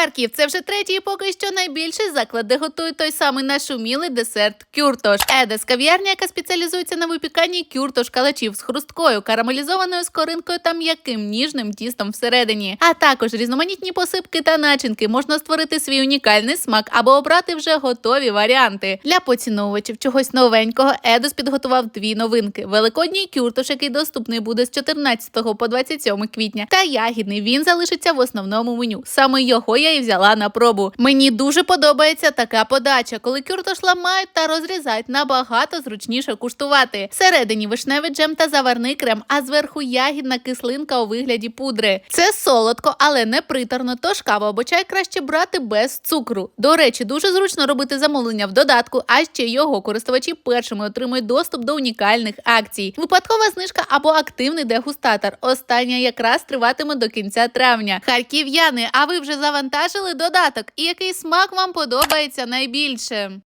Харків це вже третій поки що найбільший заклад, де готують той самий нашумілий десерт кюртош. Едес кав'ярня, яка спеціалізується на випіканні кюртош калачів з хрусткою, карамелізованою скоринкою та м'яким ніжним тістом всередині. А також різноманітні посипки та начинки можна створити свій унікальний смак або обрати вже готові варіанти. Для поціновувачів чогось новенького Едос підготував дві новинки: великодній кюртош, який доступний буде з 14 по 27 квітня, та ягідний. Він залишиться в основному меню. Саме його я і взяла на пробу. Мені дуже подобається така подача, коли кюртош ламають та розрізають набагато зручніше куштувати. Всередині вишневий джем та заварний крем, а зверху ягідна кислинка у вигляді пудри. Це солодко, але не приторно, тож каву або чай краще брати без цукру. До речі, дуже зручно робити замовлення в додатку, а ще його користувачі першими отримують доступ до унікальних акцій. Випадкова знижка або активний дегустатор. Остання якраз триватиме до кінця травня. Харків'яни, а ви вже завантажили додаток? І який смак вам подобається найбільше?